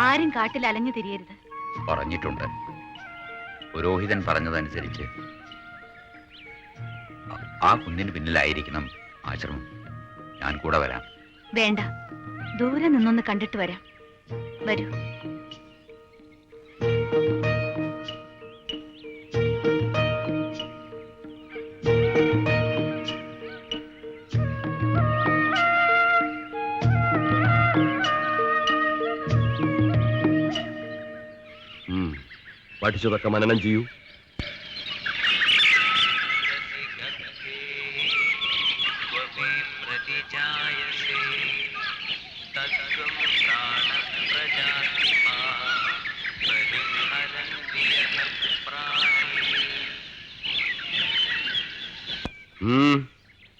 ആരും കാട്ടിൽ അലഞ്ഞു തിരിയരുത്. പറഞ്ഞിട്ടുണ്ട്. പുരോഹിതൻ പറഞ്ഞതനുസരിച്ച് ആ- കുന്നിന് പിന്നിലായിരിക്കണം ആശ്രമം. ഞാൻ കൂടെ വരാം. വേണ്ട. ദൂരെ നിന്നൊന്ന് കണ്ടിട്ട് വരാം. വരൂ. പഠിച്ചതൊക്കെ മനനം ചെയ്യൂ.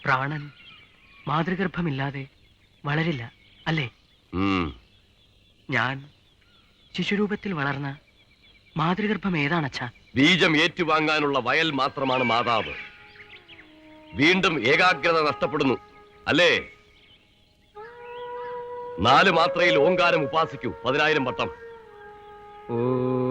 പ്രാണൻ മാതൃഗർഭമില്ലാതെ വളരില്ല അല്ലേ. ഞാൻ ശിശുരൂപത്തിൽ വളർന്ന മാതൃഗർഭം ഏതാണച്ഛാ ബീജം ഏറ്റുവാങ്ങാനുള്ള വയൽ മാത്രമാണ് മാതാവ്. വീണ്ടും ഏകാഗ്രത നഷ്ടപ്പെടുന്നു. അല്ലേ? നാല് മാത്രയിൽ ഓങ്കാരം ഉപാസിക്കൂ. പതിനായിരം വട്ടം. നികുംഭ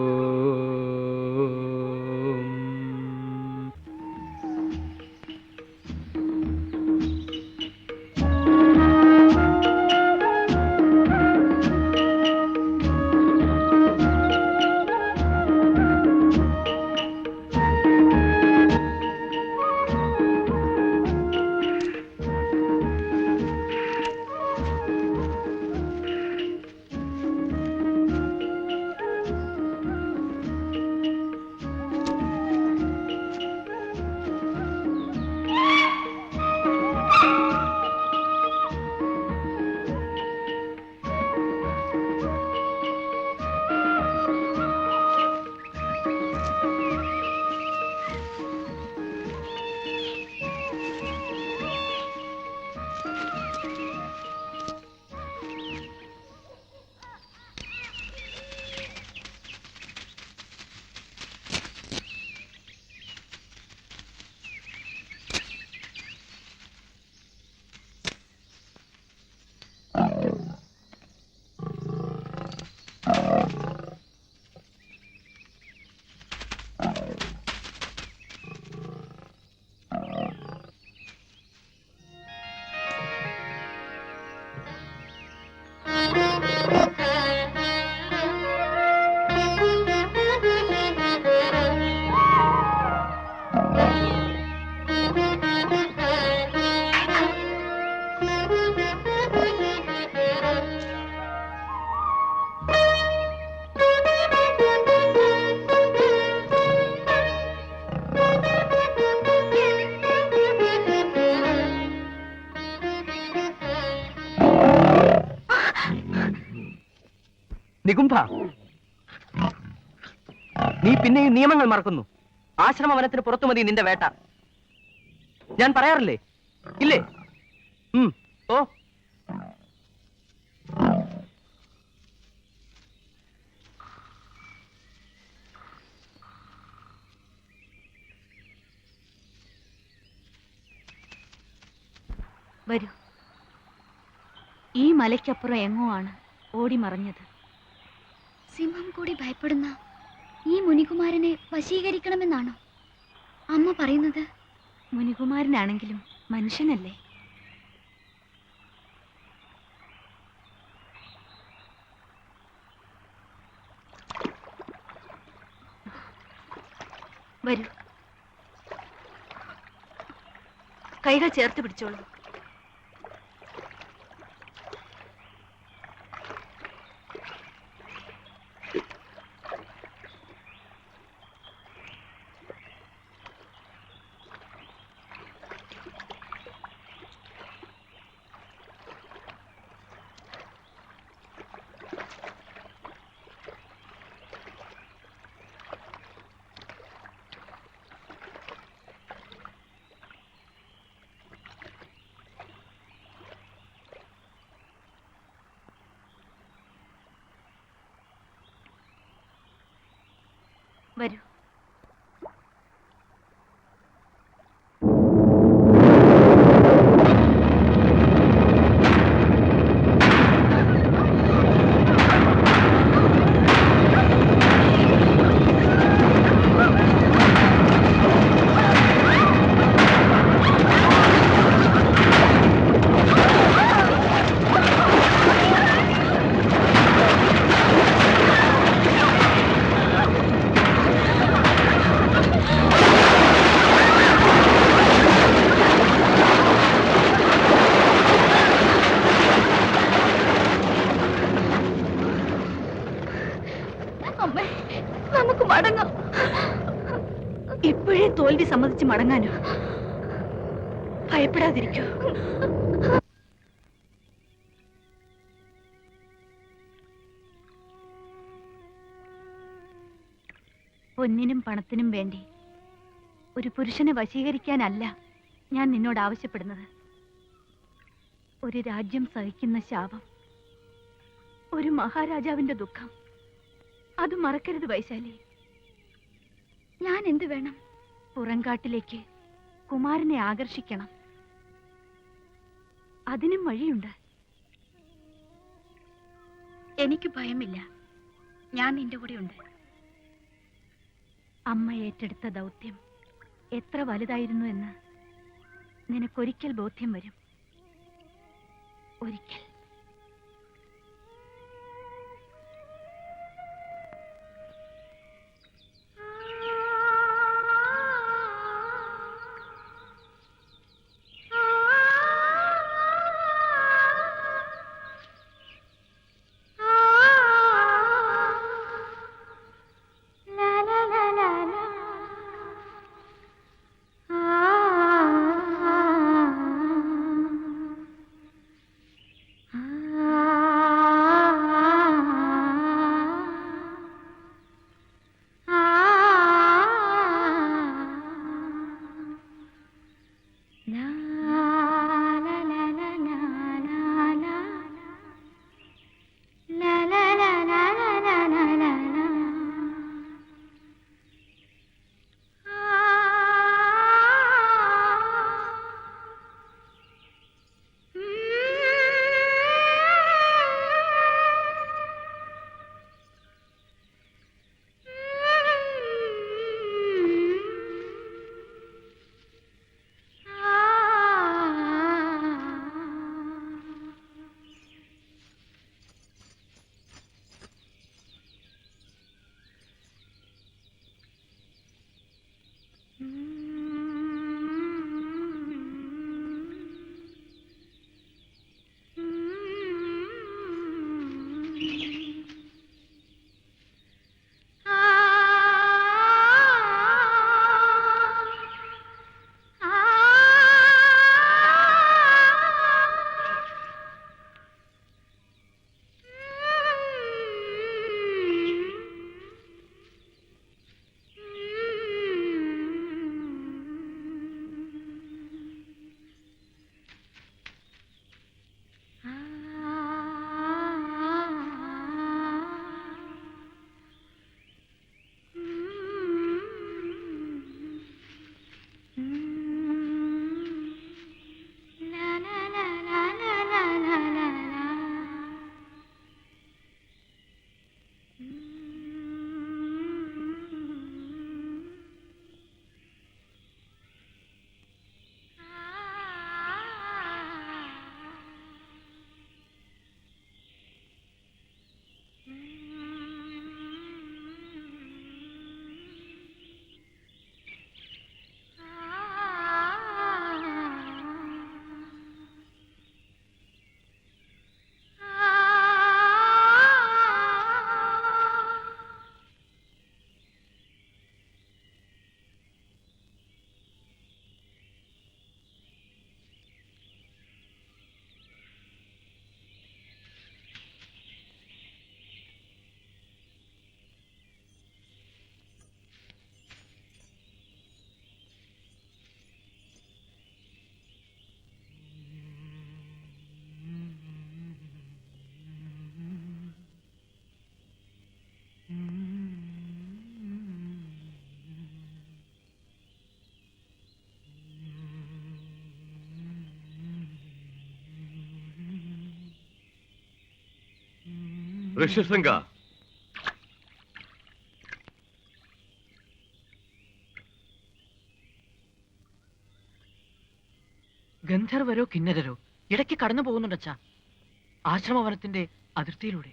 നീ പിന്നെയും നിയമങ്ങൾ മറക്കുന്നു. ആശ്രമ വനത്തിന് പുറത്തു മതി നിന്റെ വേട്ട. ഞാൻ പറയാറില്ലേ? ഇല്ലേ? ഉം, ഓ. വരൂ. ഈ മലയ്ക്കപ്പുറം എങ്ങോ ആണ് ഓടി മറഞ്ഞത്? സിംഹം കൂടി ഭയപ്പെടുന്ന ഈ മുനികുമാരനെ വശീകരിക്കണമെന്നാണോ? അമ്മ പറയുന്നത്? മുനികുമാരനാണെങ്കിലും മനുഷ്യനല്ലേ? വരൂ. കൈകൾ ചേർത്ത് പിടിച്ചോളൂ. വരൂ. തോൽവി സമ്മതിച്ച് മടങ്ങാനോ? ഭയപ്പെടാതിരിക്കൂ. പൊന്നിനും പണത്തിനും വേണ്ടി ഒരു പുരുഷനെ വശീകരിക്കാനല്ല ഞാൻ നിന്നോട് ആവശ്യപ്പെടുന്നത്. ഒരു രാജ്യം സഹിക്കുന്ന ശാപം ഒരു മഹാരാജാവിന്റെ ദുഃഖം അത് മറക്കരുത് വൈശാലി. ഞാൻ എന്ത് വേണം? പുറങ്കാട്ടിലേക്ക് കുമാരനെ ആകർഷിക്കണം. അതിനും വഴിയുണ്ട്. എനിക്ക് ഭയമില്ല. ഞാൻ നിന്റെ കൂടെയുണ്ട്. അമ്മ ഏറ്റെടുത്ത ദൗത്യം എത്ര വലുതായിരുന്നു എന്ന് നിനക്കൊരിക്കൽ ബോധ്യം വരും. ഒരിക്കൽ. Now ഋഷ്യശൃംഗ ഗന്ധർവരോ കിന്നരരോ ഇടയ്ക്ക് കടന്നു പോകുന്നുണ്ടച്ചാ. ആശ്രമവനത്തിന്റെ അതിർത്തിയിലൂടെ.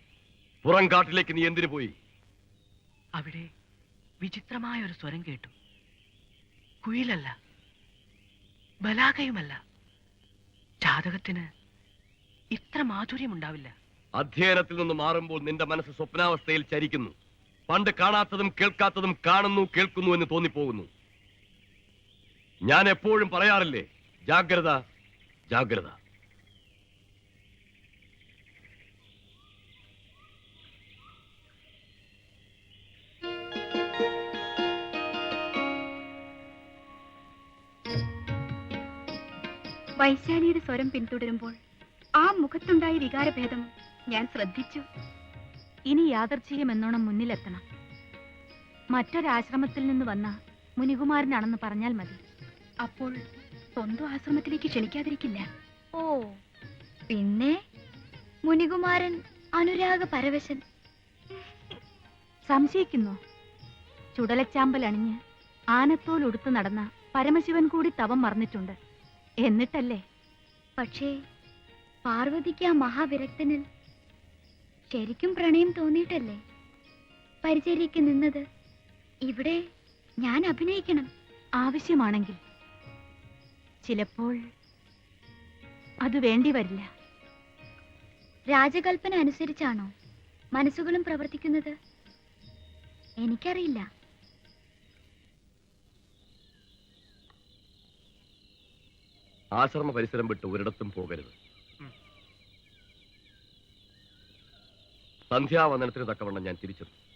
പുറംകാട്ടിലേക്ക് നീ എന്തിനു പോയി? അവിടെ വിചിത്രമായ ഒരു സ്വരം കേട്ടു. കുയിലല്ല ബലാകയുമല്ല. ജാതകത്തിന് ഇത്ര മാധുര്യമുണ്ടാവില്ല. അധ്യയനത്തിൽ നിന്ന് മാറുമ്പോൾ നിന്റെ മനസ്സ് സ്വപ്നാവസ്ഥയിൽ ചരിക്കുന്നു. പണ്ട് കാണാത്തതും കേൾക്കാത്തതും കാണുന്നു കേൾക്കുന്നു എന്ന് തോന്നിപ്പോകുന്നു. ഞാൻ എപ്പോഴും പറയാറില്ലേ ജാഗ്രത ജാഗ്രത. വൈശാലിയുടെ സ്വരം പിന്തുടരുമ്പോൾ ആ മുഖത്തുണ്ടായ വികാരഭേദം ഞാൻ ശ്രദ്ധിച്ചു. ഇനി യാദർച്ഛികം എന്നോണം മുന്നിലെത്തണം. മറ്റൊരാശ്രമത്തിൽ നിന്ന് വന്ന മുനികുമാരനാണെന്ന് പറഞ്ഞാൽ മതി. അപ്പോൾ സ്വന്തം ആശ്രമത്തിലേക്ക് ക്ഷണിക്കാതിരിക്കില്ല. ഓ പിന്നെ? മുനികുമാരൻ അനുരാഗ പരവശൻ. സംശയിക്കുന്നു. ചുടലച്ചാമ്പൽ അണിഞ്ഞ് ആനത്തോൽ ഉടുത്തു നടന്ന പരമശിവൻ കൂടി തവം മറന്നിട്ടുണ്ട്. എന്നിട്ടല്ലേ? പക്ഷേ പാർവതിക്ക് ആ മഹാവിരക്തനിൽ ശരിക്കും പ്രണയം തോന്നിയിട്ടല്ലേ? പരിചയിലേക്ക് നിന്നത്. ഇവിടെ ഞാൻ അഭിനയിക്കണം. ആവശ്യമാണെങ്കിൽ. ചിലപ്പോൾ അത് വേണ്ടി വരില്ല. രാജകൽപ്പന അനുസരിച്ചാണോ മനസ്സുകളും പ്രവർത്തിക്കുന്നത്? എനിക്കറിയില്ല. ആശ്രമ പരിസരം വിട്ട് ഒരിടത്തും പോകരുത്. സന്ധ്യാവന്ദനത്തിന് തക്കവണ്ണം ഞാൻ തിരിച്ചെത്തും.